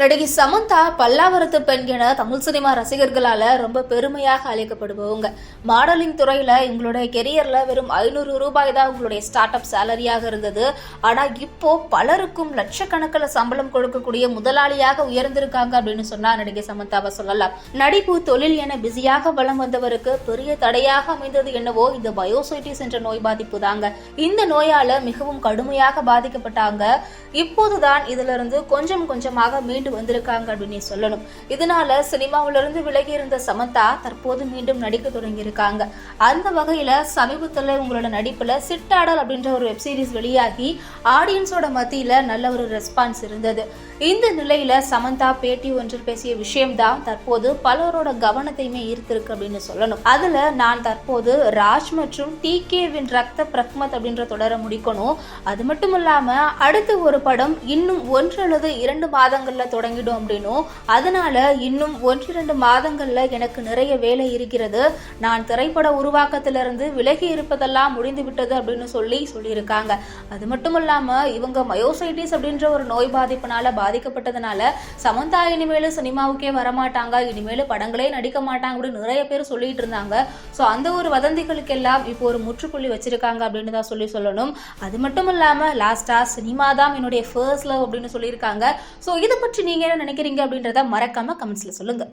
நடிகை சமந்தா பல்லாவரத்து பெண் என தமிழ் சினிமா ரசிகர்களால் ரொம்ப பெருமையாக அழைக்கப்படுபவங்க. மாடலிங் துறையில் இவங்களுடைய கெரியரில் வெறும் ஐநூறு ரூபாய் தான் உங்களுடைய ஸ்டார்ட் அப் சேலரியாக இருந்தது. ஆனால் இப்போ பலருக்கும் லட்சக்கணக்கில் சம்பளம் கொடுக்கக்கூடிய முதலாளியாக உயர்ந்திருக்காங்க அப்படின்னு சொன்னால் நடிகை சமந்தாவை சொல்லலாம். நடிப்பு தொழில் என பிஸியாக வளம் வந்தவருக்கு பெரிய தடையாக அமைந்தது என்னவோ இந்த பயோசைட்டிஸ் என்ற நோய் பாதிப்பு தாங்க. இந்த நோயால் மிகவும் கடுமையாக பாதிக்கப்பட்டாங்க. இப்போதுதான் இதிலிருந்து கொஞ்சம் கொஞ்சமாக மீண்டும் மீண்டு வந்திருக்காங்க அப்படின்னு சொல்லணும். இதனால சினிமாவில இருந்து விலகி இருந்த சமந்தா தற்போது மீண்டும் நடிக்க தொடங்கி இருக்காங்க அந்த வகையில சமீபத்துல உங்களோட நடிப்புல சிட்டாடல் அப்படின்ற ஒரு வெப் சீரிஸ் வெளியாகி ஆடியன்ஸோட மத்தியில நல்ல ஒரு ரெஸ்பான்ஸ் இருந்தது. இந்த நிலையில சமந்தா பேட்டி ஒன்றில் பேசிய விஷயம்தான் தற்போது பலரோட கவனத்தையுமே ஈர்த்திருக்கு அப்படின்னு சொல்லணும். அதுல நான் தற்போது ராஜ் மற்றும் டி கேவின் ரத்த பிரக்மத் அப்படின்ற தொடரை முடிக்கணும். அது மட்டும் இல்லாம அடுத்து ஒரு படம் இன்னும் ஒன்று அல்லது இரண்டு மாதங்கள்ல தொடங்கிடும் அப்படின்னும் அதனால இன்னும் ஒன்று இரண்டு மாதங்கள்ல எனக்கு நிறைய வேலை இருக்கிறது. நான் திரைப்பட உருவாக்கத்திலிருந்து விலகி இருப்பதெல்லாம் முடிந்து விட்டது அப்படின்னு சொல்லி சொல்லியிருக்காங்க. அது மட்டும் இல்லாம இவங்க மயோசைட்டிஸ் அப்படின்ற ஒரு நோய் பாதிப்பினால பாதிக்கப்பட்டதுனால சமந்தா இனிமேல் சினிமாவுக்கே வரமாட்டாங்க. இனிமேல் படங்களே நடிக்க மாட்டாங்க அப்படின்னு நிறைய பேர் சொல்லிட்டு இருந்தாங்க. ஸோ அந்த ஒரு வதந்திகளுக்கெல்லாம் இப்போ ஒரு முற்றுப்புள்ளி வச்சிருக்காங்க அப்படின்னு தான் சொல்லி சொல்லணும். அது மட்டும் இல்லாம லாஸ்டா சினிமா தான் என்னுடைய ஃபர்ஸ்ட் லவ் அப்படின்னு சொல்லியிருக்காங்க. ஸோ இதை பற்றி நீங்க என்ன நினைக்கிறீங்க அப்படின்றத மறக்காம கமெண்ட்ஸ்ல சொல்லுங்க.